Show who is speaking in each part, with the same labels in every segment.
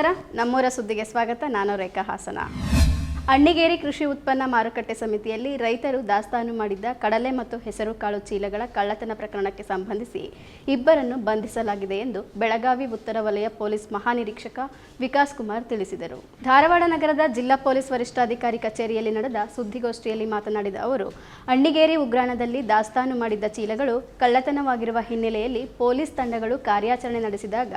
Speaker 1: ನಮಸ್ಕಾರ. ನಮ್ಮೂರ ಸುದ್ದಿಗೆ ಸ್ವಾಗತ. ನಾನು ರೇಖಾ ಹಾಸನ. ಅಣ್ಣಿಗೇರಿ ಕೃಷಿ ಉತ್ಪನ್ನ ಮಾರುಕಟ್ಟೆ ಸಮಿತಿಯಲ್ಲಿ ರೈತರು ದಾಸ್ತಾನು ಮಾಡಿದ್ದ ಕಡಲೆ ಮತ್ತು ಹೆಸರುಕಾಳು ಚೀಲಗಳ ಕಳ್ಳತನ ಪ್ರಕರಣಕ್ಕೆ ಸಂಬಂಧಿಸಿ ಇಬ್ಬರನ್ನು ಬಂಧಿಸಲಾಗಿದೆ ಎಂದು ಬೆಳಗಾವಿ ಉತ್ತರ ವಲಯ ಪೊಲೀಸ್ ಮಹಾನಿರೀಕ್ಷಕ ವಿಕಾಸ್ ಕುಮಾರ್ ತಿಳಿಸಿದರು. ಧಾರವಾಡ ನಗರದ ಜಿಲ್ಲಾ ಪೊಲೀಸ್ ವರಿಷ್ಠಾಧಿಕಾರಿ ಕಚೇರಿಯಲ್ಲಿ ನಡೆದ ಸುದ್ದಿಗೋಷ್ಠಿಯಲ್ಲಿ ಮಾತನಾಡಿದ ಅವರು, ಅಣ್ಣಿಗೇರಿ ಉಗ್ರಾಣದಲ್ಲಿ ದಾಸ್ತಾನು ಮಾಡಿದ್ದ ಚೀಲಗಳು ಕಳ್ಳತನವಾಗಿರುವ ಹಿನ್ನೆಲೆಯಲ್ಲಿ ಪೊಲೀಸ್ ತಂಡಗಳು ಕಾರ್ಯಾಚರಣೆ ನಡೆಸಿದಾಗ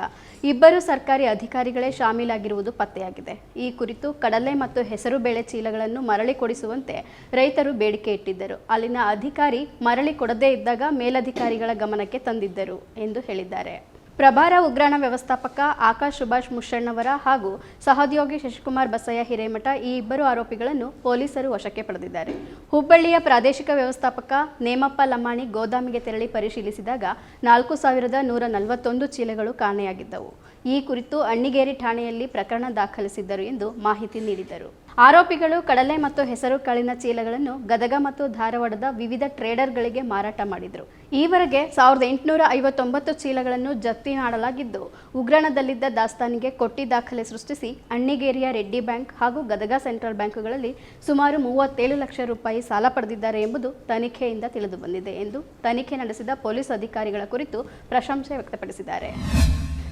Speaker 1: ಇಬ್ಬರು ಸರ್ಕಾರಿ ಅಧಿಕಾರಿಗಳೇ ಶಾಮೀಲಾಗಿರುವುದು ಪತ್ತೆಯಾಗಿದೆ. ಈ ಕುರಿತು ಕಡಲೆ ಮತ್ತು ಹೆಸರುಬೇಳೆ ಚೀಲಗಳನ್ನು ಮರಳಿ ಕೊಡಿಸುವಂತೆ ರೈತರು ಬೇಡಿಕೆ ಇಟ್ಟಿದ್ದರು. ಅಲ್ಲಿನ ಅಧಿಕಾರಿ ಮರಳಿ ಕೊಡದೇ ಇದ್ದಾಗ ಮೇಲಧಿಕಾರಿಗಳ ಗಮನಕ್ಕೆ ತಂದಿದ್ದರು ಎಂದು ಹೇಳಿದ್ದಾರೆ. ಪ್ರಭಾರ ಉಗ್ರಾಣ ವ್ಯವಸ್ಥಾಪಕ ಆಕಾಶ್ ಸುಭಾಷ್ ಮುಷಣ್ಣವರ ಹಾಗೂ ಸಹೋದ್ಯೋಗಿ ಶಶಿಕುಮಾರ್ ಬಸಯ್ಯ ಹಿರೇಮಠ ಈ ಇಬ್ಬರು ಆರೋಪಿಗಳನ್ನು ಪೊಲೀಸರು ವಶಕ್ಕೆ ಪಡೆದಿದ್ದಾರೆ. ಹುಬ್ಬಳ್ಳಿಯ ಪ್ರಾದೇಶಿಕ ವ್ಯವಸ್ಥಾಪಕ ನೇಮಪ್ಪ ಲಮಾಣಿ ಗೋದಾಮಿಗೆ ತೆರಳಿ ಪರಿಶೀಲಿಸಿದಾಗ ನಾಲ್ಕು ಸಾವಿರದ ನೂರ ನಲವತ್ತೊಂದು ಚೀಲಗಳು ಕಾಣೆಯಾಗಿದ್ದವು. ಈ ಕುರಿತು ಅಣ್ಣಿಗೇರಿ ಠಾಣೆಯಲ್ಲಿ ಪ್ರಕರಣ ದಾಖಲಿಸಿದ್ದರು ಎಂದು ಮಾಹಿತಿ ನೀಡಿದರು. ಆರೋಪಿಗಳು ಕಡಲೆ ಮತ್ತು ಹೆಸರು ಕಾಳಿನ ಚೀಲಗಳನ್ನು ಗದಗ ಮತ್ತು ಧಾರವಾಡದ ವಿವಿಧ ಟ್ರೇಡರ್ಗಳಿಗೆ ಮಾರಾಟ ಮಾಡಿದರು. ಈವರೆಗೆ ಸಾವಿರದ ಎಂಟುನೂರ ಐವತ್ತೊಂಬತ್ತು ಚೀಲಗಳನ್ನು ಜಪ್ತಿ ಮಾಡಲಾಗಿದ್ದು, ಉಗ್ರಣದಲ್ಲಿದ್ದ ದಾಸ್ತಾನಿಗೆ ಕೊಟ್ಟಿ ದಾಖಲೆ ಸೃಷ್ಟಿಸಿ ಅಣ್ಣಿಗೇರಿಯ ರೆಡ್ಡಿ ಬ್ಯಾಂಕ್ ಹಾಗೂ ಗದಗ ಸೆಂಟ್ರಲ್ ಬ್ಯಾಂಕುಗಳಲ್ಲಿ ಸುಮಾರು ಮೂವತ್ತೇಳು ಲಕ್ಷ ರೂಪಾಯಿ ಸಾಲ ಪಡೆದಿದ್ದಾರೆ ಎಂಬುದು ತನಿಖೆಯಿಂದ ತಿಳಿದುಬಂದಿದೆ ಎಂದು ತನಿಖೆ ನಡೆಸಿದ ಪೊಲೀಸ್ ಅಧಿಕಾರಿಗಳ ಕುರಿತು ಪ್ರಶಂಸೆ ವ್ಯಕ್ತಪಡಿಸಿದ್ದಾರೆ.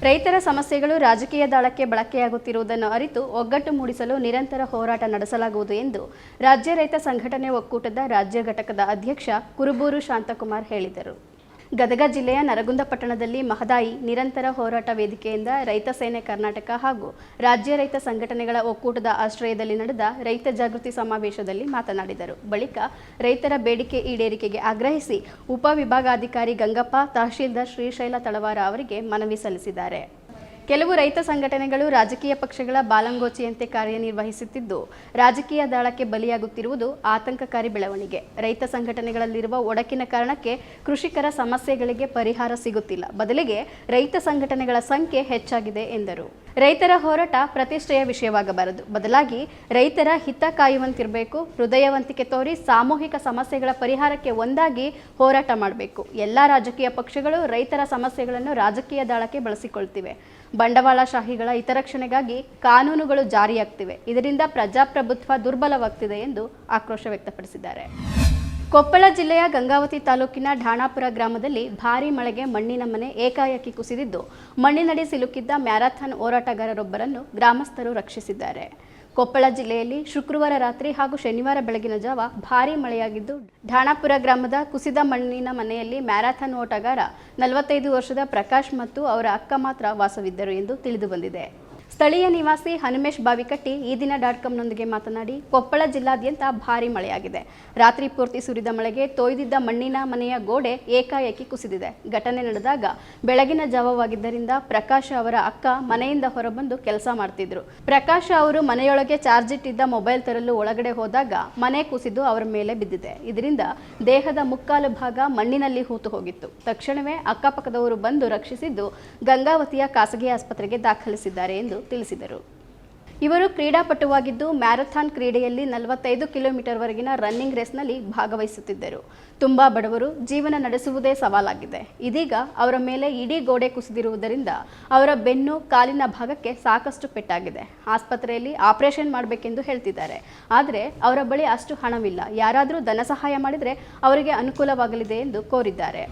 Speaker 1: ರೈತರ ಸಮಸ್ಯೆಗಳು ರಾಜಕೀಯ ದಾಳಕ್ಕೆ ಬಳಕೆಯಾಗುತ್ತಿರುವುದನ್ನು ಅರಿತು ಒಗ್ಗಟ್ಟು ಮೂಡಿಸಲು ನಿರಂತರ ಹೋರಾಟ ನಡೆಸಲಾಗುವುದು ಎಂದು ರಾಜ್ಯ ರೈತ ಸಂಘಟನೆ ಒಕ್ಕೂಟದ ರಾಜ್ಯ ಘಟಕದ ಅಧ್ಯಕ್ಷ ಕುರುಬೂರು ಶಾಂತಕುಮಾರ್ ಹೇಳಿದರು. ಗದಗ ಜಿಲ್ಲೆಯ ನರಗುಂದ ಪಟ್ಟಣದಲ್ಲಿ ಮಹದಾಯಿ ನಿರಂತರ ಹೋರಾಟ ವೇದಿಕೆಯಿಂದ ರೈತ ಸೇನೆ ಕರ್ನಾಟಕ ಹಾಗೂ ರಾಜ್ಯ ರೈತ ಸಂಘಟನೆಗಳ ಒಕ್ಕೂಟದ ಆಶ್ರಯದಲ್ಲಿ ನಡೆದ ರೈತ ಜಾಗೃತಿ ಸಮಾವೇಶದಲ್ಲಿ ಮಾತನಾಡಿದರು. ಬಳಿಕ ರೈತರ ಬೇಡಿಕೆ ಈಡೇರಿಕೆಗೆ ಆಗ್ರಹಿಸಿ ಉಪವಿಭಾಗಾಧಿಕಾರಿ ಗಂಗಪ್ಪ, ತಹಶೀಲ್ದಾರ್ ಶ್ರೀಶೈಲ ತಳವಾರ ಅವರಿಗೆ ಮನವಿ ಸಲ್ಲಿಸಿದ್ದಾರೆ. ಕೆಲವು ರೈತ ಸಂಘಟನೆಗಳು ರಾಜಕೀಯ ಪಕ್ಷಗಳ ಬಾಲಂಗೋಚಿಯಂತೆ ಕಾರ್ಯನಿರ್ವಹಿಸುತ್ತಿದ್ದು, ರಾಜಕೀಯ ದಾಳಕ್ಕೆ ಬಲಿಯಾಗುತ್ತಿರುವುದು ಆತಂಕಕಾರಿ ಬೆಳವಣಿಗೆ. ರೈತ ಸಂಘಟನೆಗಳಲ್ಲಿರುವ ಒಡಕಿನ ಕಾರಣಕ್ಕೆ ಕೃಷಿಕರ ಸಮಸ್ಯೆಗಳಿಗೆ ಪರಿಹಾರ ಸಿಗುತ್ತಿಲ್ಲ. ಬದಲಿಗೆ ರೈತ ಸಂಘಟನೆಗಳ ಸಂಖ್ಯೆ ಹೆಚ್ಚಾಗಿದೆ ಎಂದರು. ರೈತರ ಹೋರಾಟ ಪ್ರತಿಷ್ಠೆಯ ವಿಷಯವಾಗಬಾರದು. ಬದಲಾಗಿ ರೈತರ ಹಿತ ಕಾಯುವಂತಿರಬೇಕು, ಹೃದಯವಂತಿಕೆ ತೋರಿ ಸಾಮೂಹಿಕ ಸಮಸ್ಯೆಗಳ ಪರಿಹಾರಕ್ಕೆ ಒಂದಾಗಿ ಹೋರಾಟ ಮಾಡಬೇಕು. ಎಲ್ಲ ರಾಜಕೀಯ ಪಕ್ಷಗಳು ರೈತರ ಸಮಸ್ಯೆಗಳನ್ನು ರಾಜಕೀಯ ದಾಳಕ್ಕೆ ಬಳಸಿಕೊಳ್ತಿವೆ. ಬಂಡವಾಳಶಾಹಿಗಳ ಹಿತರಕ್ಷಣೆಗಾಗಿ ಕಾನೂನುಗಳು ಜಾರಿಯಾಗ್ತಿವೆ. ಇದರಿಂದ ಪ್ರಜಾಪ್ರಭುತ್ವ ದುರ್ಬಲವಾಗ್ತಿದೆ ಎಂದು ಆಕ್ರೋಶ ವ್ಯಕ್ತಪಡಿಸಿದ್ದಾರೆ. ಕೊಪ್ಪಳ ಜಿಲ್ಲೆಯ ಗಂಗಾವತಿ ತಾಲೂಕಿನ ಢಾಣಾಪುರ ಗ್ರಾಮದಲ್ಲಿ ಭಾರೀ ಮಳೆಗೆ ಮಣ್ಣಿನ ಮನೆ ಏಕಾಏಕಿ ಕುಸಿದಿದ್ದು, ಮಣ್ಣಿನಡಿ ಸಿಲುಕಿದ್ದ ಮ್ಯಾರಥಾನ್ ಹೋರಾಟಗಾರರೊಬ್ಬರನ್ನು ಗ್ರಾಮಸ್ಥರು ರಕ್ಷಿಸಿದ್ದಾರೆ. ಕೊಪ್ಪಳ ಜಿಲ್ಲೆಯಲ್ಲಿ ಶುಕ್ರವಾರ ರಾತ್ರಿ ಹಾಗೂ ಶನಿವಾರ ಬೆಳಗಿನ ಜಾವ ಭಾರೀ ಮಳೆಯಾಗಿದ್ದು ಢಾಣಾಪುರ ಗ್ರಾಮದ ಕುಸಿದ ಮಣ್ಣಿನ ಮನೆಯಲ್ಲಿ ಮ್ಯಾರಥಾನ್ ಓಟಗಾರ ನಲವತ್ತೈದು ವರ್ಷದ ಪ್ರಕಾಶ್ ಮತ್ತು ಅವರ ಅಕ್ಕ ಮಾತ್ರ ವಾಸವಿದ್ದರು ಎಂದು ತಿಳಿದು ಬಂದಿದೆ. ಸ್ಥಳೀಯ ನಿವಾಸಿ ಹನುಮೇಶ್ ಬಾವಿಕಟ್ಟಿ ಈ ದಿನ ಡಾಟ್ ಕಾಮ್ನೊಂದಿಗೆ ಮಾತನಾಡಿ, ಕೊಪ್ಪಳ ಜಿಲ್ಲಾದ್ಯಂತ ಭಾರಿ ಮಳೆಯಾಗಿದೆ. ರಾತ್ರಿ ಪೂರ್ತಿ ಸುರಿದ ಮಳೆಗೆ ತೊಯ್ದಿದ್ದ ಮಣ್ಣಿನ ಮನೆಯ ಗೋಡೆ ಏಕಾಏಕಿ ಕುಸಿದಿದೆ. ಘಟನೆ ನಡೆದಾಗ ಬೆಳಗಿನ ಜಾವವಾಗಿದ್ದರಿಂದ ಪ್ರಕಾಶ್ ಅವರ ಅಕ್ಕ ಮನೆಯಿಂದ ಹೊರಬಂದು ಕೆಲಸ ಮಾಡ್ತಿದ್ರು. ಪ್ರಕಾಶ್ ಅವರು ಮನೆಯೊಳಗೆ ಚಾರ್ಜ್ ಇಟ್ಟಿದ್ದ ಮೊಬೈಲ್ ತರಲು ಒಳಗಡೆ ಹೋದಾಗ ಮನೆ ಕುಸಿದು ಅವರ ಮೇಲೆ ಬಿದ್ದಿದೆ. ಇದರಿಂದ ದೇಹದ ಮುಕ್ಕಾಲು ಭಾಗ ಮಣ್ಣಿನಲ್ಲಿ ಹೂತು ಹೋಗಿತ್ತು. ತಕ್ಷಣವೇ ಅಕ್ಕಪಕ್ಕದವರು ಬಂದು ರಕ್ಷಿಸಿದ್ದು ಗಂಗಾವತಿಯ ಖಾಸಗಿ ಆಸ್ಪತ್ರೆಗೆ ದಾಖಲಿಸಿದ್ದಾರೆ ಎಂದು ತಿಳಿಸಿದರು. ಇವರು ಕ್ರೀಡಾಪಟುವಾಗಿದ್ದು ಮ್ಯಾರಥಾನ್ ಕ್ರೀಡೆಯಲ್ಲಿ ನಲವತ್ತೈದು ಕಿಲೋಮೀಟರ್ವರೆಗಿನ ರನ್ನಿಂಗ್ ರೇಸ್ನಲ್ಲಿ ಭಾಗವಹಿಸುತ್ತಿದ್ದರು. ತುಂಬಾ ಬಡವರು, ಜೀವನ ನಡೆಸುವುದೇ ಸವಾಲಾಗಿದೆ. ಇದೀಗ ಅವರ ಮೇಲೆ ಇಡೀ ಗೋಡೆ ಕುಸಿದಿರುವುದರಿಂದ ಅವರ ಬೆನ್ನು ಕಾಲಿನ ಭಾಗಕ್ಕೆ ಸಾಕಷ್ಟು ಪೆಟ್ಟಾಗಿದೆ. ಆಸ್ಪತ್ರೆಯಲ್ಲಿ ಆಪರೇಷನ್ ಮಾಡಬೇಕೆಂದು ಹೇಳ್ತಿದ್ದಾರೆ. ಆದರೆ ಅವರ ಬಳಿ ಅಷ್ಟು ಹಣವಿಲ್ಲ. ಯಾರಾದರೂ ಧನ ಸಹಾಯ ಮಾಡಿದರೆ ಅವರಿಗೆ ಅನುಕೂಲವಾಗಲಿದೆ ಎಂದು ಕೋರಿದ್ದಾರೆ.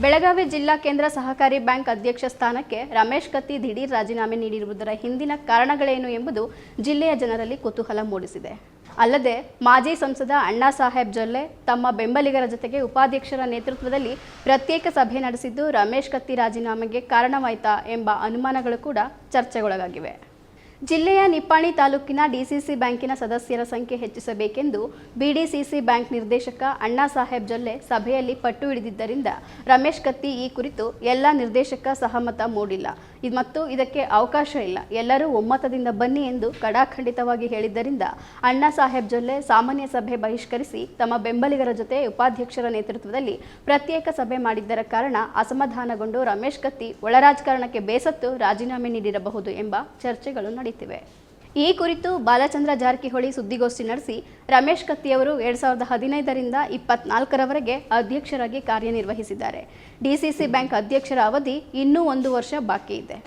Speaker 1: ಬೆಳಗಾವಿ ಜಿಲ್ಲಾ ಕೇಂದ್ರ ಸಹಕಾರಿ ಬ್ಯಾಂಕ್ ಅಧ್ಯಕ್ಷ ಸ್ಥಾನಕ್ಕೆ ರಮೇಶ್ ಕತ್ತಿ ದಿಢೀರ್ ರಾಜೀನಾಮೆ ನೀಡಿರುವುದರ ಹಿಂದಿನ ಕಾರಣಗಳೇನು ಎಂಬುದು ಜಿಲ್ಲೆಯ ಜನರಲ್ಲಿ ಕುತೂಹಲ ಮೂಡಿಸಿದೆ. ಅಲ್ಲದೆ, ಮಾಜಿ ಸಂಸದ ಅಣ್ಣಾ ಸಾಹೇಬ್ ಜೊಲ್ಲೆ ತಮ್ಮ ಬೆಂಬಲಿಗರ ಜೊತೆಗೆ ಉಪಾಧ್ಯಕ್ಷರ ನೇತೃತ್ವದಲ್ಲಿ ಪ್ರತ್ಯೇಕ ಸಭೆ ನಡೆಸಿದ್ದು ರಮೇಶ್ ಕತ್ತಿ ರಾಜೀನಾಮೆಗೆ ಕಾರಣವಾಯಿತಾ ಎಂಬ ಅನುಮಾನಗಳು ಕೂಡ ಚರ್ಚೆಗೊಳಗಾಗಿವೆ. ಜಿಲ್ಲೆಯ ನಿಪ್ಪಾಣಿ ತಾಲೂಕಿನ ಡಿಸಿಸಿ ಬ್ಯಾಂಕಿನ ಸದಸ್ಯರ ಸಂಖ್ಯೆ ಹೆಚ್ಚಿಸಬೇಕೆಂದು ಬಿಡಿಸಿಸಿ ಬ್ಯಾಂಕ್ ನಿರ್ದೇಶಕ ಅಣ್ಣಾ ಸಾಹೇಬ್ ಜೊಲ್ಲೆ ಸಭೆಯಲ್ಲಿ ಪಟ್ಟು ಹಿಡಿದಿದ್ದರಿಂದ ರಮೇಶ್ ಕತ್ತಿ ಈ ಕುರಿತು ಎಲ್ಲ ನಿರ್ದೇಶಕ ಸಹಮತ ಮೂಡಿಲ್ಲ. ಮತ್ತು ಇದಕ್ಕೆ ಅವಕಾಶ ಇಲ್ಲ. ಎಲ್ಲರೂ ಒಮ್ಮತದಿಂದ ಬನ್ನಿ ಎಂದು ಕಡಾಖಂಡಿತವಾಗಿ ಹೇಳಿದ್ದರಿಂದ ಅಣ್ಣಾ ಸಾಹೇಬ್ ಜೊಲ್ಲೆ ಸಾಮಾನ್ಯ ಸಭೆ ಬಹಿಷ್ಕರಿಸಿ ತಮ್ಮ ಬೆಂಬಲಿಗರ ಜೊತೆ ಉಪಾಧ್ಯಕ್ಷರ ನೇತೃತ್ವದಲ್ಲಿ ಪ್ರತ್ಯೇಕ ಸಭೆ ಮಾಡಿದ್ದರ ಕಾರಣ ಅಸಮಾಧಾನಗೊಂಡು ರಮೇಶ್ ಕತ್ತಿ ಒಳರಾಜಕಾರಣಕ್ಕೆ ಬೇಸತ್ತು ರಾಜೀನಾಮೆ ನೀಡಿರಬಹುದು ಎಂಬ ಚರ್ಚೆಗಳು ಈ ಕುರಿತು ಬಾಲಚಂದ್ರ ಜಾರಕಿಹೊಳಿ ಸುದ್ದಿಗೋಷ್ಠಿ ನಡೆಸಿ ರಮೇಶ್ ಕತ್ತಿಯವರು ಎರಡ್ ಸಾವಿರದ ಹದಿನೈದರಿಂದ ಇಪ್ಪತ್ನಾಲ್ಕರವರೆಗೆ ಅಧ್ಯಕ್ಷರಾಗಿ ಕಾರ್ಯನಿರ್ವಹಿಸಿದ್ದಾರೆ. ಡಿಸಿಸಿ ಬ್ಯಾಂಕ್ ಅಧ್ಯಕ್ಷರ ಅವಧಿ ಇನ್ನೂ ಒಂದು ವರ್ಷ ಬಾಕಿ ಇದೆ.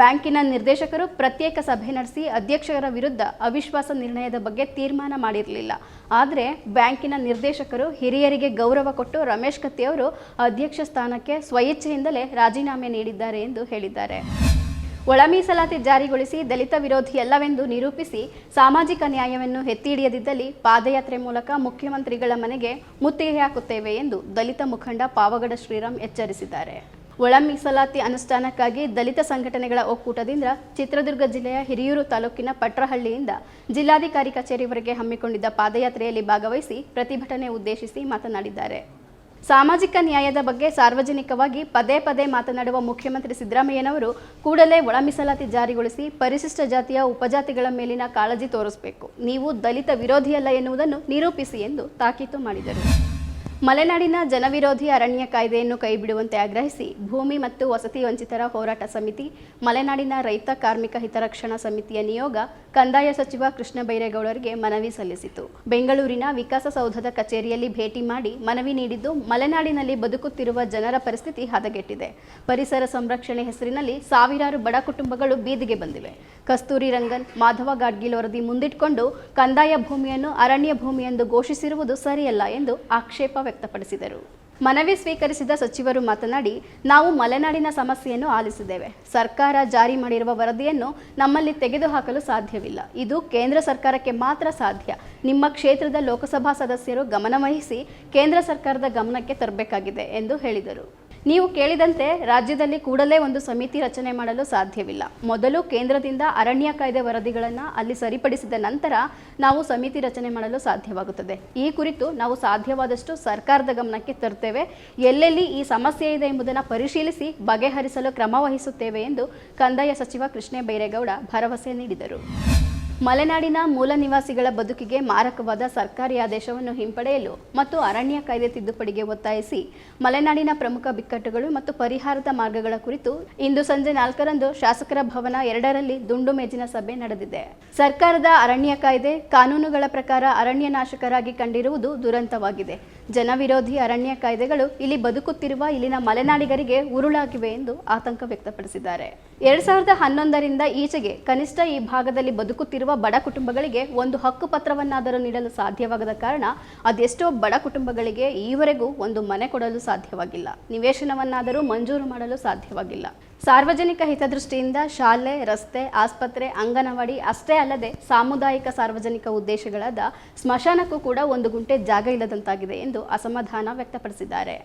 Speaker 1: ಬ್ಯಾಂಕಿನ ನಿರ್ದೇಶಕರು ಪ್ರತ್ಯೇಕ ಸಭೆ ನಡೆಸಿ ಅಧ್ಯಕ್ಷರ ವಿರುದ್ಧ ಅವಿಶ್ವಾಸ ನಿರ್ಣಯದ ಬಗ್ಗೆ ತೀರ್ಮಾನ ಮಾಡಿರಲಿಲ್ಲ. ಆದರೆ ಬ್ಯಾಂಕಿನ ನಿರ್ದೇಶಕರು ಹಿರಿಯರಿಗೆ ಗೌರವ ಕೊಟ್ಟು ರಮೇಶ್ ಕತ್ತಿಯವರು ಅಧ್ಯಕ್ಷ ಸ್ಥಾನಕ್ಕೆ ಸ್ವಇಚ್ಛೆಯಿಂದಲೇ ರಾಜೀನಾಮೆ ನೀಡಿದ್ದಾರೆ ಎಂದು ಹೇಳಿದ್ದಾರೆ. ಒಳ ಮೀಸಲಾತಿ ಜಾರಿಗೊಳಿಸಿ ದಲಿತ ವಿರೋಧಿ ಎಲ್ಲವೆಂದು ನಿರೂಪಿಸಿ ಸಾಮಾಜಿಕ ನ್ಯಾಯವನ್ನು ಎತ್ತಿ ಹಿಡಿಯದಿದ್ದಲ್ಲಿ ಪಾದಯಾತ್ರೆ ಮೂಲಕ ಮುಖ್ಯಮಂತ್ರಿಗಳ ಮನೆಗೆ ಮುತ್ತಿಗೆ ಹಾಕುತ್ತೇವೆ ಎಂದು ದಲಿತ ಮುಖಂಡ ಪಾವಗಡ ಶ್ರೀರಾಮ್ ಎಚ್ಚರಿಸಿದ್ದಾರೆ. ಒಳ ಮೀಸಲಾತಿ ಅನುಷ್ಠಾನಕ್ಕಾಗಿ ದಲಿತ ಸಂಘಟನೆಗಳ ಒಕ್ಕೂಟದಿಂದ ಚಿತ್ರದುರ್ಗ ಜಿಲ್ಲೆಯ ಹಿರಿಯೂರು ತಾಲೂಕಿನ ಪಟ್ರಹಳ್ಳಿಯಿಂದ ಜಿಲ್ಲಾಧಿಕಾರಿ ಕಚೇರಿವರೆಗೆ ಹಮ್ಮಿಕೊಂಡಿದ್ದ ಪಾದಯಾತ್ರೆಯಲ್ಲಿ ಭಾಗವಹಿಸಿ ಪ್ರತಿಭಟನೆ ಉದ್ದೇಶಿಸಿ ಮಾತನಾಡಿದ್ದಾರೆ. ಸಾಮಾಜಿಕ ನ್ಯಾಯದ ಬಗ್ಗೆ ಸಾರ್ವಜನಿಕವಾಗಿ ಪದೇ ಪದೇ ಮಾತನಾಡುವ ಮುಖ್ಯಮಂತ್ರಿ ಸಿದ್ದರಾಮಯ್ಯನವರು ಕೂಡಲೇ ಒಳ ಮೀಸಲಾತಿ ಜಾರಿಗೊಳಿಸಿ ಪರಿಶಿಷ್ಟ ಜಾತಿಯ ಉಪಜಾತಿಗಳ ಮೇಲಿನ ಕಾಳಜಿ ತೋರಿಸಬೇಕು. ನೀವು ದಲಿತ ವಿರೋಧಿಯಲ್ಲ ಎನ್ನುವುದನ್ನು ನಿರೂಪಿಸಿ ಎಂದು ತಾಕೀತು ಮಾಡಿದರು. ಮಲೆನಾಡಿನ ಜನವಿರೋಧಿ ಅರಣ್ಯ ಕಾಯ್ದೆಯನ್ನು ಕೈಬಿಡುವಂತೆ ಆಗ್ರಹಿಸಿ ಭೂಮಿ ಮತ್ತು ವಸತಿ ವಂಚಿತರ ಹೋರಾಟ ಸಮಿತಿ, ಮಲೆನಾಡಿನ ರೈತ ಕಾರ್ಮಿಕ ಹಿತರಕ್ಷಣಾ ಸಮಿತಿಯ ನಿಯೋಗ, ಕಂದಾಯ ಸಚಿವ ಕೃಷ್ಣ ಬೈರೇಗೌಡರಿಗೆ ಮನವಿ ಸಲ್ಲಿಸಿತು. ಬೆಂಗಳೂರಿನ ವಿಕಾಸಸೌಧದ ಕಚೇರಿಯಲ್ಲಿ ಭೇಟಿ ಮಾಡಿ ಮನವಿ ನೀಡಿದ್ದು, ಮಲೆನಾಡಿನಲ್ಲಿ ಬದುಕುತ್ತಿರುವ ಜನರ ಪರಿಸ್ಥಿತಿ ಹದಗೆಟ್ಟಿದೆ. ಪರಿಸರ ಸಂರಕ್ಷಣೆ ಹೆಸರಿನಲ್ಲಿ ಸಾವಿರಾರು ಬಡ ಕುಟುಂಬಗಳು ಬೀದಿಗೆ ಬಂದಿವೆ. ಕಸ್ತೂರಿ ರಂಗನ್, ಮಾಧವ ಗಾಡ್ಗಿಲ್ ವರದಿ ಮುಂದಿಟ್ಕೊಂಡು, ಕಂದಾಯ ಭೂಮಿಯನ್ನು ಅರಣ್ಯ ಭೂಮಿ ಎಂದು ಘೋಷಿಸಿರುವುದು ಸರಿಯಲ್ಲ ಎಂದು ಆಕ್ಷೇಪ ವ್ಯಕ್ತಪಡಿಸಿದರು. ಮನವಿ ಸ್ವೀಕರಿಸಿದ ಸಚಿವರು ಮಾತನಾಡಿ, ನಾವು ಮಲೆನಾಡಿನ ಸಮಸ್ಯೆಯನ್ನು ಆಲಿಸಿದ್ದೇವೆ. ಸರ್ಕಾರ ಜಾರಿ ಮಾಡಿರುವ ವರದಿಯನ್ನು ನಮ್ಮಲ್ಲಿ ತೆಗೆದುಹಾಕಲು ಸಾಧ್ಯವಿಲ್ಲ. ಇದು ಕೇಂದ್ರ ಸರ್ಕಾರಕ್ಕೆ ಮಾತ್ರ ಸಾಧ್ಯ. ನಿಮ್ಮ ಕ್ಷೇತ್ರದ ಲೋಕಸಭಾ ಸದಸ್ಯರು ಗಮನವಹಿಸಿ ಕೇಂದ್ರ ಸರ್ಕಾರದ ಗಮನಕ್ಕೆ ತರಬೇಕಾಗಿದೆ ಎಂದು ಹೇಳಿದರು. ನೀವು ಕೇಳಿದಂತೆ ರಾಜ್ಯದಲ್ಲಿ ಕೂಡಲೇ ಒಂದು ಸಮಿತಿ ರಚನೆ ಮಾಡಲು ಸಾಧ್ಯವಿಲ್ಲ. ಮೊದಲು ಕೇಂದ್ರದಿಂದ ಅರಣ್ಯ ಕಾಯ್ದೆ ವರದಿಗಳನ್ನು ಅಲ್ಲಿ ಸರಿಪಡಿಸಿದ ನಂತರ ನಾವು ಸಮಿತಿ ರಚನೆ ಮಾಡಲು ಸಾಧ್ಯವಾಗುತ್ತದೆ. ಈ ಕುರಿತು ನಾವು ಸಾಧ್ಯವಾದಷ್ಟು ಸರ್ಕಾರದ ಗಮನಕ್ಕೆ ತರ್ತೇವೆ. ಎಲ್ಲೆಲ್ಲಿ ಈ ಸಮಸ್ಯೆ ಇದೆ ಎಂಬುದನ್ನು ಪರಿಶೀಲಿಸಿ ಬಗೆಹರಿಸಲು ಕ್ರಮ ವಹಿಸುತ್ತೇವೆ ಎಂದು ಕಂದಾಯ ಸಚಿವ ಕೃಷ್ಣ ಬೈರೇಗೌಡ ಭರವಸೆ ನೀಡಿದರು. ಮಲೆನಾಡಿನ ಮೂಲ ನಿವಾಸಿಗಳ ಬದುಕಿಗೆ ಮಾರಕವಾದ ಸರ್ಕಾರಿ ಆದೇಶವನ್ನು ಹಿಂಪಡೆಯಲು ಮತ್ತು ಅರಣ್ಯ ಕಾಯ್ದೆ ತಿದ್ದುಪಡಿಗೆ ಒತ್ತಾಯಿಸಿ ಮಲೆನಾಡಿನ ಪ್ರಮುಖ ಬಿಕ್ಕಟ್ಟುಗಳು ಮತ್ತು ಪರಿಹಾರದ ಮಾರ್ಗಗಳ ಕುರಿತು ಇಂದು ಸಂಜೆ ನಾಲ್ಕರಂದು ಶಾಸಕರ ಭವನ ಎರಡರಲ್ಲಿ ದುಂಡು ಮೇಜಿನ ಸಭೆ ನಡೆದಿದೆ. ಸರ್ಕಾರದ ಅರಣ್ಯ ಕಾಯ್ದೆ ಕಾನೂನುಗಳ ಪ್ರಕಾರ ಅರಣ್ಯ ನಾಶಕರಾಗಿ ಕಂಡಿರುವುದು ದುರಂತವಾಗಿದೆ. ಜನವಿರೋಧಿ ಅರಣ್ಯ ಕಾಯ್ದೆಗಳು ಇಲ್ಲಿ ಬದುಕುತ್ತಿರುವ ಇಲ್ಲಿನ ಮಲೆನಾಡಿಗರಿಗೆ ಉರುಳಾಗಿವೆ ಎಂದು ಆತಂಕ ವ್ಯಕ್ತಪಡಿಸಿದ್ದಾರೆ. ಎರಡ್ ಸಾವಿರದ ಹನ್ನೊಂದರಿಂದ ಈಚೆಗೆ ಕನಿಷ್ಠ ಈ ಭಾಗದಲ್ಲಿ ಬದುಕುತ್ತಿರುವ ಬಡ ಕುಟುಂಬಗಳಿಗೆ ಒಂದು ಹಕ್ಕು ಪತ್ರವನ್ನಾದರೂ ನೀಡಲು ಸಾಧ್ಯವಾಗದ ಕಾರಣ ಅದೆಷ್ಟೋ ಬಡ ಕುಟುಂಬಗಳಿಗೆ ಈವರೆಗೂ ಒಂದು ಮನೆ ಕೊಡಲು ಸಾಧ್ಯವಾಗಿಲ್ಲ. ನಿವೇಶನವನ್ನಾದರೂ ಮಂಜೂರು ಮಾಡಲು ಸಾಧ್ಯವಾಗಿಲ್ಲ. ಸಾರ್ವಜನಿಕ ಹಿತದೃಷ್ಟಿಯಿಂದ ಶಾಲೆ, ರಸ್ತೆ, ಆಸ್ಪತ್ರೆ, ಅಂಗನವಾಡಿ ಅಷ್ಟೇ ಅಲ್ಲದೆ ಸಾಮುದಾಯಿಕ ಸಾರ್ವಜನಿಕ ಉದ್ದೇಶಗಳಾದ ಸ್ಮಶಾನಕ್ಕೂ ಕೂಡ ಒಂದು ಗುಂಟೆ ಜಾಗ ಇಲ್ಲದಂತಾಗಿದೆ ಎಂದು ಅಸಮಾಧಾನ ವ್ಯಕ್ತಪಡಿಸಿದ್ದಾರೆ.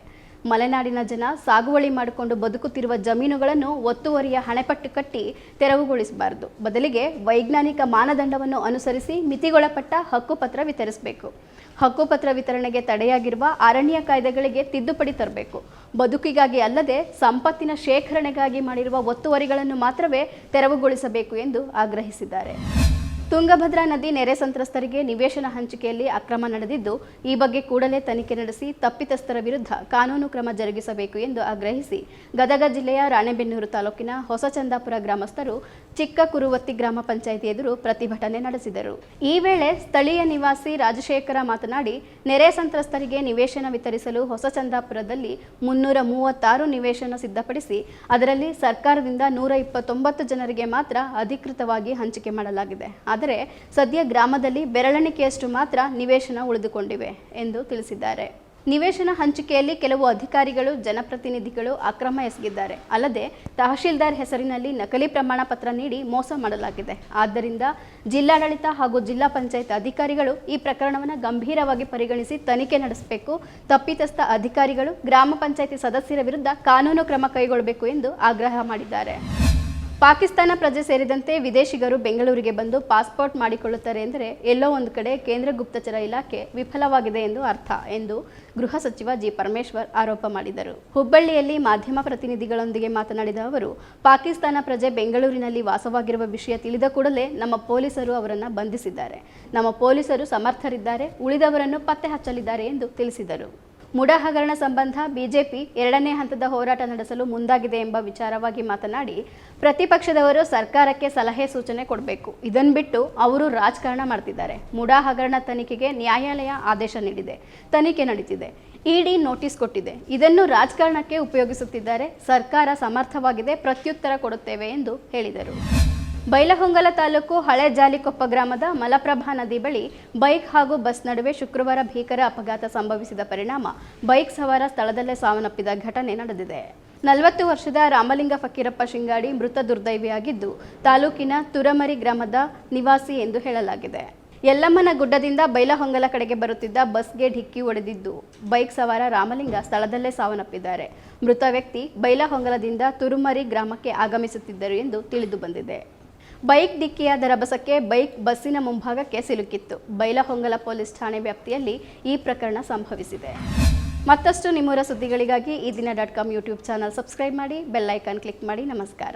Speaker 1: ಮಲೆನಾಡಿನ ಜನ ಸಾಗುವಳಿ ಮಾಡಿಕೊಂಡು ಬದುಕುತ್ತಿರುವ ಜಮೀನುಗಳನ್ನು ಒತ್ತುವರಿಯ ಹಣೆಪಟ್ಟು ಕಟ್ಟಿ ತೆರವುಗೊಳಿಸಬಾರದು. ಬದಲಿಗೆ ವೈಜ್ಞಾನಿಕ ಮಾನದಂಡವನ್ನು ಅನುಸರಿಸಿ ಮಿತಿಗೊಳಪಟ್ಟ ಹಕ್ಕುಪತ್ರ ವಿತರಿಸಬೇಕು. ಹಕ್ಕುಪತ್ರ ವಿತರಣೆಗೆ ತಡೆಯಾಗಿರುವ ಅರಣ್ಯ ಕಾಯ್ದೆಗಳಿಗೆ ತಿದ್ದುಪಡಿ ತರಬೇಕು. ಬದುಕಿಗಾಗಿ ಅಲ್ಲದೆ ಸಂಪತ್ತಿನ ಶೇಖರಣೆಗಾಗಿ ಮಾಡಿರುವ ಒತ್ತುವರಿಗಳನ್ನು ಮಾತ್ರವೇ ತೆರವುಗೊಳಿಸಬೇಕು ಎಂದು ಆಗ್ರಹಿಸಿದ್ದಾರೆ. ತುಂಗಭದ್ರಾ ನದಿ ನೆರೆ ಸಂತ್ರಸ್ತರಿಗೆ ನಿವೇಶನ ಹಂಚಿಕೆಯಲ್ಲಿ ಅಕ್ರಮ ನಡೆದಿದ್ದು, ಈ ಬಗ್ಗೆ ಕೂಡಲೇ ತನಿಖೆ ನಡೆಸಿ ತಪ್ಪಿತಸ್ಥರ ವಿರುದ್ಧ ಕಾನೂನು ಕ್ರಮ ಜರುಗಿಸಬೇಕು ಎಂದು ಆಗ್ರಹಿಸಿ ಗದಗ ಜಿಲ್ಲೆಯ ರಾಣೆಬೆನ್ನೂರು ತಾಲೂಕಿನ ಹೊಸಚಂದಾಪುರ ಗ್ರಾಮಸ್ಥರು ಚಿಕ್ಕ ಕುರುವತ್ತಿ ಗ್ರಾಮ ಪಂಚಾಯಿತಿ ಎದುರು ಪ್ರತಿಭಟನೆ ನಡೆಸಿದರು. ಈ ವೇಳೆ ಸ್ಥಳೀಯ ನಿವಾಸಿ ರಾಜಶೇಖರ ಮಾತನಾಡಿ, ನೆರೆ ಸಂತ್ರಸ್ತರಿಗೆ ನಿವೇಶನ ವಿತರಿಸಲು ಹೊಸಚಂದಾಪುರದಲ್ಲಿ ಮುನ್ನೂರ ಮೂವತ್ತಾರು ನಿವೇಶನ ಸಿದ್ಧಪಡಿಸಿ, ಅದರಲ್ಲಿ ಸರ್ಕಾರದಿಂದ ನೂರ ಇಪ್ಪತ್ತೊಂಬತ್ತು ಜನರಿಗೆ ಮಾತ್ರ ಅಧಿಕೃತವಾಗಿ ಹಂಚಿಕೆ ಮಾಡಲಾಗಿದೆ. ಆದರೆ ಸದ್ಯ ಗ್ರಾಮದಲ್ಲಿ ಬೆರಳೆಣಿಕೆಯಷ್ಟು ಮಾತ್ರ ನಿವೇಶನ ಉಳಿದುಕೊಂಡಿವೆ ಎಂದು ತಿಳಿಸಿದ್ದಾರೆ. ನಿವೇಶನ ಹಂಚಿಕೆಯಲ್ಲಿ ಕೆಲವು ಅಧಿಕಾರಿಗಳು, ಜನಪ್ರತಿನಿಧಿಗಳು ಅಕ್ರಮ ಎಸಗಿದ್ದಾರೆ. ಅಲ್ಲದೆ ತಹಶೀಲ್ದಾರ್ ಹೆಸರಿನಲ್ಲಿ ನಕಲಿ ಪ್ರಮಾಣ ಪತ್ರ ನೀಡಿ ಮೋಸ ಮಾಡಲಾಗಿದೆ. ಆದ್ದರಿಂದ ಜಿಲ್ಲಾಡಳಿತ ಹಾಗೂ ಜಿಲ್ಲಾ ಪಂಚಾಯತ್ ಅಧಿಕಾರಿಗಳು ಈ ಪ್ರಕರಣವನ್ನು ಗಂಭೀರವಾಗಿ ಪರಿಗಣಿಸಿ ತನಿಖೆ ನಡೆಸಬೇಕು. ತಪ್ಪಿತಸ್ಥ ಅಧಿಕಾರಿಗಳು, ಗ್ರಾಮ ಪಂಚಾಯತಿ ಸದಸ್ಯರ ವಿರುದ್ಧ ಕಾನೂನು ಕ್ರಮ ಕೈಗೊಳ್ಳಬೇಕು ಎಂದು ಆಗ್ರಹ ಮಾಡಿದ್ದಾರೆ. ಪಾಕಿಸ್ತಾನ ಪ್ರಜೆ ಸೇರಿದಂತೆ ವಿದೇಶಿಗರು ಬೆಂಗಳೂರಿಗೆ ಬಂದು ಪಾಸ್ಪೋರ್ಟ್ ಮಾಡಿಕೊಳ್ಳುತ್ತಾರೆ ಎಂದರೆ ಎಲ್ಲೋ ಒಂದು ಕಡೆ ಕೇಂದ್ರ ಗುಪ್ತಚರ ಇಲಾಖೆ ವಿಫಲವಾಗಿದೆ ಎಂದು ಅರ್ಥ ಎಂದು ಗೃಹ ಸಚಿವ ಜಿ ಪರಮೇಶ್ವರ್ ಆರೋಪ ಮಾಡಿದರು. ಹುಬ್ಬಳ್ಳಿಯಲ್ಲಿ ಮಾಧ್ಯಮ ಪ್ರತಿನಿಧಿಗಳೊಂದಿಗೆ ಮಾತನಾಡಿದ ಅವರು, ಪಾಕಿಸ್ತಾನ ಪ್ರಜೆ ಬೆಂಗಳೂರಿನಲ್ಲಿ ವಾಸವಾಗಿರುವ ವಿಷಯ ತಿಳಿದ ಕೂಡಲೇ ನಮ್ಮ ಪೊಲೀಸರು ಅವರನ್ನು ಬಂಧಿಸಿದ್ದಾರೆ. ನಮ್ಮ ಪೊಲೀಸರು ಸಮರ್ಥರಿದ್ದಾರೆ, ಉಳಿದವರನ್ನು ಪತ್ತೆ ಹಚ್ಚಲಿದ್ದಾರೆ ಎಂದು ತಿಳಿಸಿದರು. ಮುಡ ಹಗರಣ ಸಂಬಂಧ ಬಿಜೆಪಿ ಎರಡನೇ ಹಂತದ ಹೋರಾಟ ನಡೆಸಲು ಮುಂದಾಗಿದೆ ಎಂಬ ವಿಚಾರವಾಗಿ ಮಾತನಾಡಿ, ಪ್ರತಿಪಕ್ಷದವರು ಸರ್ಕಾರಕ್ಕೆ ಸಲಹೆ ಸೂಚನೆ ಕೊಡಬೇಕು. ಇದನ್ನು ಬಿಟ್ಟು ಅವರು ರಾಜಕಾರಣ ಮಾಡ್ತಿದ್ದಾರೆ. ಮುಡಾ ಹಗರಣ ತನಿಖೆಗೆ ನ್ಯಾಯಾಲಯ ಆದೇಶ ನೀಡಿದೆ. ತನಿಖೆ ನಡೀತಿದೆ. ಇಡಿ ನೋಟಿಸ್ ಕೊಟ್ಟಿದೆ. ಇದನ್ನು ರಾಜಕಾರಣಕ್ಕೆ ಉಪಯೋಗಿಸುತ್ತಿದ್ದಾರೆ. ಸರ್ಕಾರ ಸಮರ್ಥವಾಗಿದೆ. ಪ್ರತ್ಯುತ್ತರ ಕೊಡುತ್ತೇವೆ ಎಂದು ಹೇಳಿದರು. ಬೈಲಹೊಂಗಲ ತಾಲೂಕು ಹಳೆ ಜಾಲಿಕೊಪ್ಪ ಗ್ರಾಮದ ಮಲಪ್ರಭಾ ನದಿ ಬಳಿ ಬೈಕ್ ಹಾಗೂ ಬಸ್ ನಡುವೆ ಶುಕ್ರವಾರ ಭೀಕರ ಅಪಘಾತ ಸಂಭವಿಸಿದ ಪರಿಣಾಮ ಬೈಕ್ ಸವಾರ ಸ್ಥಳದಲ್ಲೇ ಸಾವನ್ನಪ್ಪಿದ ಘಟನೆ ನಡೆದಿದೆ. ನಲವತ್ತು ವರ್ಷದ ರಾಮಲಿಂಗ ಫಕೀರಪ್ಪ ಶಿಂಗಾಡಿ ಮೃತ ದುರ್ದೈವಿಯಾಗಿದ್ದು ತಾಲೂಕಿನ ತುರಮರಿ ಗ್ರಾಮದ ನಿವಾಸಿ ಎಂದು ಹೇಳಲಾಗಿದೆ. ಯಲ್ಲಮ್ಮನ ಗುಡ್ಡದಿಂದ ಬೈಲಹೊಂಗಲ ಕಡೆಗೆ ಬರುತ್ತಿದ್ದ ಬಸ್ಗೆ ಡಿಕ್ಕಿ ಹೊಡೆದಿದ್ದು ಬೈಕ್ ಸವಾರ ರಾಮಲಿಂಗ ಸ್ಥಳದಲ್ಲೇ ಸಾವನ್ನಪ್ಪಿದ್ದಾರೆ. ಮೃತ ವ್ಯಕ್ತಿ ಬೈಲಹೊಂಗಲದಿಂದ ತುರುಮರಿ ಗ್ರಾಮಕ್ಕೆ ಆಗಮಿಸುತ್ತಿದ್ದರು ಎಂದು ತಿಳಿದು ಬಂದಿದೆ. ಬೈಕ್ ಡಿಕ್ಕಿಯ ದರಬಸಕ್ಕೆ ಬೈಕ್ ಬಸ್ಸಿನ ಮುಂಭಾಗಕ್ಕೆ ಸಿಲುಕಿತ್ತು. ಬೈಲಹೊಂಗಲ ಪೊಲೀಸ್ ಠಾಣೆ ವ್ಯಾಪ್ತಿಯಲ್ಲಿ ಈ ಪ್ರಕರಣ ಸಂಭವಿಸಿದೆ. ಮತ್ತಷ್ಟು ನಿಮ್ಮೂರ ಸುದ್ದಿಗಳಿಗಾಗಿ ಈ ದಿನ dot com YouTube channel subscribe ಮಾಡಿ ಬೆಲ್ಲೈಕಾನ್ ಕ್ಲಿಕ್ ಮಾಡಿ. ನಮಸ್ಕಾರ.